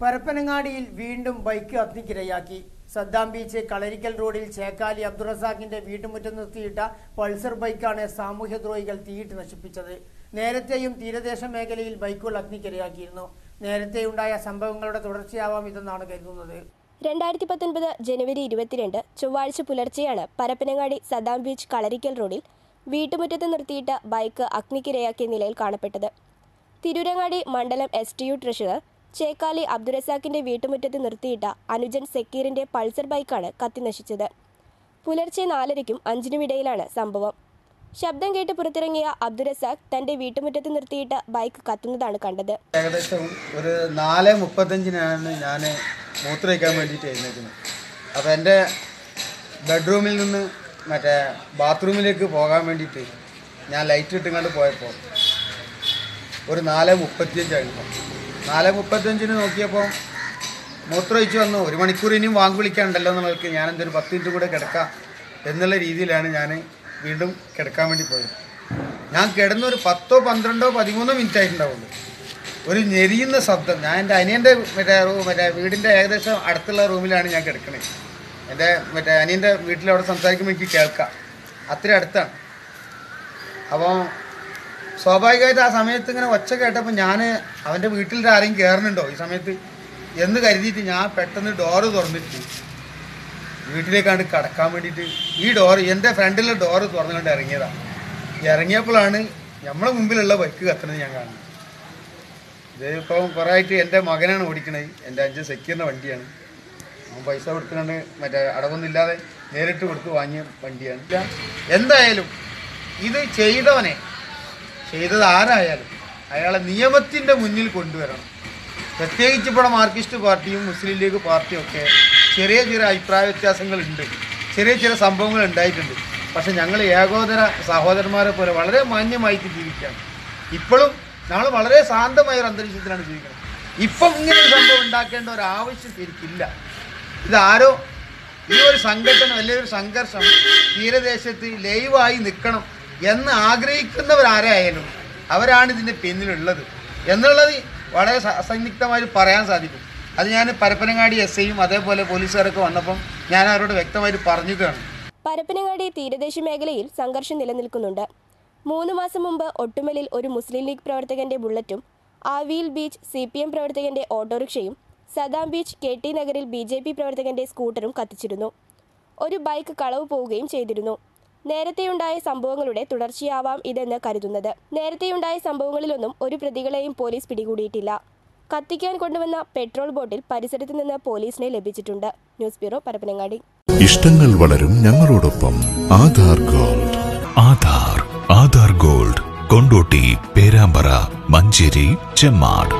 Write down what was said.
പരപ്പനങ്ങാടിയിൽ വീണ്ടും ബൈക്ക് അഗ്നിക്കിരയാക്കി. സദ്ദാം ബീച്ച് കളരിക്കൽ റോഡിൽ ചേക്കാലി അബ്ദുറസാഖിന്റെ വീട്ടുമുറ്റം നിർത്തിയിട്ട പൾസർ ബൈക്കാണ് സാമൂഹ്യദ്രോഹികൾ തീയിട്ട് നശിപ്പിച്ചത്. നേരത്തെയും തീരദേശ മേഖലയിൽ ബൈക്കുകൾ അഗ്നിക്കിരയാക്കിയിരുന്നു. നേരത്തെയുണ്ടായ സംഭവങ്ങളുടെ തുടർച്ചയാവാം ഇതെന്നാണ് കരുതുന്നത്. രണ്ടായിരത്തി പത്തൊൻപത് ജനുവരി ഇരുപത്തിരണ്ട് ചൊവ്വാഴ്ച പുലർച്ചെയാണ് പരപ്പനങ്ങാടി സദാം ബീച്ച് കളരിക്കൽ റോഡിൽ വീട്ടുമുറ്റത്ത് നിർത്തിയിട്ട ബൈക്ക് അഗ്നിക്കിരയാക്കിയ നിലയിൽ കാണപ്പെട്ടത്. തിരൂരങ്ങാടി മണ്ഡലം S T U treasurer Chekkali അബ്ദുറസാക്കിന്റെ വീട്ടുമുറ്റത്ത് നിർത്തിയിട്ട അനുജൻ സെക്കീറിന്റെ പൾസർ ബൈക്കാണ് കത്തിനശിച്ചത് പുലർച്ചെ നാലരയ്ക്കും അഞ്ചിനുമിടയിലാണ് സംഭവം. ശബ്ദം കേട്ട് പുറത്തിറങ്ങിയ അബ്ദുറസാഖ് തന്റെ വീട്ടുമുറ്റത്ത് നിർത്തിയിട്ട ബൈക്ക് കത്തുന്നതാണ് കണ്ടത്. ഏകദേശം ഒരു നാല് മുപ്പത്തഞ്ചിനാണ് ഞാൻ മൂത്രമൊഴിക്കാൻ വേണ്ടിയിട്ട് എഴുന്നേക്കുന്നത് അപ്പോൾ എന്റെ ബെഡ്റൂമിൽ നിന്ന് മറ്റേ ബാത്റൂമിലേക്ക് പോകാൻ വേണ്ടിയിട്ട് ഞാൻ ലൈറ്റ് ഇട്ടുകൊണ്ട് പോയപ്പോൾ ഒരു നാല് മുപ്പത്തിയഞ്ചായിരുന്നു നാല് മുപ്പത്തഞ്ചിന് നോക്കിയപ്പോൾ മൂത്രമൊഴിച്ച് വന്നു. ഒരു മണിക്കൂർ ഇനിയും വാങ്ങി വിളിക്കാനുണ്ടല്ലോ എന്നുള്ളവർക്ക് ഞാൻ എന്തൊരു പത്ത് മിനിറ്റ് കൂടെ കിടക്കാം എന്നുള്ള രീതിയിലാണ് ഞാൻ വീണ്ടും കിടക്കാൻ വേണ്ടി പോയത്. ഞാൻ കിടന്നൊരു പത്തോ പന്ത്രണ്ടോ പതിമൂന്നോ മിനിറ്റ് ആയിട്ടുണ്ടാവുള്ളൂ. ഒരു ഞെരിയുന്ന ശബ്ദം. ഞാൻ എന്റെ അനിയന്റെ മറ്റേ റൂ മറ്റേ വീടിന്റെ ഏകദേശം അടുത്തുള്ള റൂമിലാണ് ഞാൻ കിടക്കണത് എന്റെ മറ്റേ അനിയന്റെ വീട്ടിലവിടെ സംസാരിക്കുമ്പോൾ എനിക്ക് കേൾക്കാം. അത്ര അടുത്താണ്. അപ്പോൾ സ്വാഭാവികമായിട്ട് ആ സമയത്ത് ഇങ്ങനെ ഒച്ച കേട്ടപ്പോൾ ഞാൻ അവന്റെ വീട്ടിൽ ആരെയും കയറുന്നുണ്ടോ ഈ സമയത്ത് എന്ന് കരുതിയിട്ട് ഞാൻ പെട്ടെന്ന് ഡോറ് തുറന്നിട്ട്. വീട്ടിലേക്കാണ്ട് കടക്കാൻ വേണ്ടിയിട്ട് ഈ ഡോറ് എന്റെ ഫ്രണ്ടിലെ ഡോറ് തുറന്നുകൊണ്ട് ഇറങ്ങിയതാണ് ഇറങ്ങിയപ്പോഴാണ് നമ്മളെ മുമ്പിലുള്ള ബൈക്ക് കത്തണത് ഞാൻ കാണുന്നത്. ഇതിപ്പം കുറേ ആയിട്ട് എന്റെ മകനാണ് ഓടിക്കണത്. എന്റെ അഞ്ച് സെക്യൂറിന്റെ വണ്ടിയാണ്. അവൻ പൈസ കൊടുക്കുന്നുണ്ട് മറ്റേ അടവൊന്നുമില്ലാതെ നേരിട്ട് കൊടുത്ത് വാങ്ങിയ വണ്ടിയാണ്. എന്തായാലും ഇത് ചെയ്തവനെ ചെയ്തത് ആരായാലും അയാളെ നിയമത്തിന്റെ മുന്നിൽ കൊണ്ടുവരണം. പ്രത്യേകിച്ച് ഇവിടെ മാർക്സിസ്റ്റ് പാർട്ടിയും മുസ്ലിം ലീഗ് പാർട്ടിയും ഒക്കെ ചെറിയ ചെറിയ അഭിപ്രായ വ്യത്യാസങ്ങളുണ്ട്. ചെറിയ ചെറിയ സംഭവങ്ങൾ ഉണ്ടായിട്ടുണ്ട്. പക്ഷെ ഞങ്ങൾ ഏകോദര സഹോദരന്മാരെ പോലെ വളരെ മാന്യമായിട്ട് ജീവിക്കുകയാണ്. ഇപ്പോഴും നമ്മൾ വളരെ ശാന്തമായ ഒരു അന്തരീക്ഷത്തിലാണ് ജീവിക്കുന്നത്. ഇപ്പം ഇങ്ങനെ ഒരു സംഭവം ഉണ്ടാക്കേണ്ട ഒരു ആവശ്യം ശരിക്കില്ല ഇതാരോ ഈ ഒരു സംഘടന വലിയൊരു സംഘർഷം തീരദേശത്ത് ലൈവായി നിൽക്കണം എന്ന് ആഗ്രഹിക്കുന്നവരാരായാലും അവരാണ് ഇതിന്റെ പിന്നിലുള്ളത്. എന്നുള്ളത് വളരെ സംയുക്തമായി പറയാൻ സാധിക്കും. അത് ഞാൻ പരപ്പനങ്ങാടി എസ് ഐയും അതേപോലെ പോലീസുകാരൊക്കെ വന്നപ്പം ഞാൻ അവരോട് വ്യക്തമായിട്ട് പറഞ്ഞിട്ടാണ് പരപ്പനങ്ങാടി തീരദേശ മേഖലയിൽ സംഘർഷം നിലനിൽക്കുന്നുണ്ട്. മൂന്ന് മാസം മുമ്പ് ഒട്ടുമലിൽ ഒരു മുസ്ലിം ലീഗ് പ്രവർത്തകന്റെ ബുള്ളറ്റും ആവിയിൽ ബീച്ച് സി പി എം പ്രവർത്തകന്റെ ഓട്ടോറിക്ഷയും സദാം ബീച്ച് കെ ടി നഗറിൽ ബി ജെ പി പ്രവർത്തകന്റെ സ്കൂട്ടറും കത്തിച്ചിരുന്നു. ഒരു ബൈക്ക് കളവ് പോവുകയും ചെയ്തിരുന്നു. നേരത്തെയുണ്ടായ സംഭവങ്ങളുടെ തുടർച്ചയാവാം ഇതെന്ന് കരുതുന്നത്. നേരത്തെയുണ്ടായ സംഭവങ്ങളിലൊന്നും ഒരു പ്രതികളെയും പോലീസ് പിടികൂടിയിട്ടില്ല. കത്തിക്കാൻ കൊണ്ടുവന്ന പെട്രോൾ ബോട്ടിൽ പരിസരത്ത് നിന്ന് പോലീസിനെ ലഭിച്ചിട്ടുണ്ട്. News bureau Parappanangadi. ഇഷ്ടങ്ങൾ വളരും ഞങ്ങളോടൊപ്പം ആധാർ ഗോൾഡ്. ആധാർ ആധാർ ഗോൾഡ്. കൊണ്ടോട്ടി പേരാമ്പ്ര മഞ്ചേരി ചെമ്മാട്.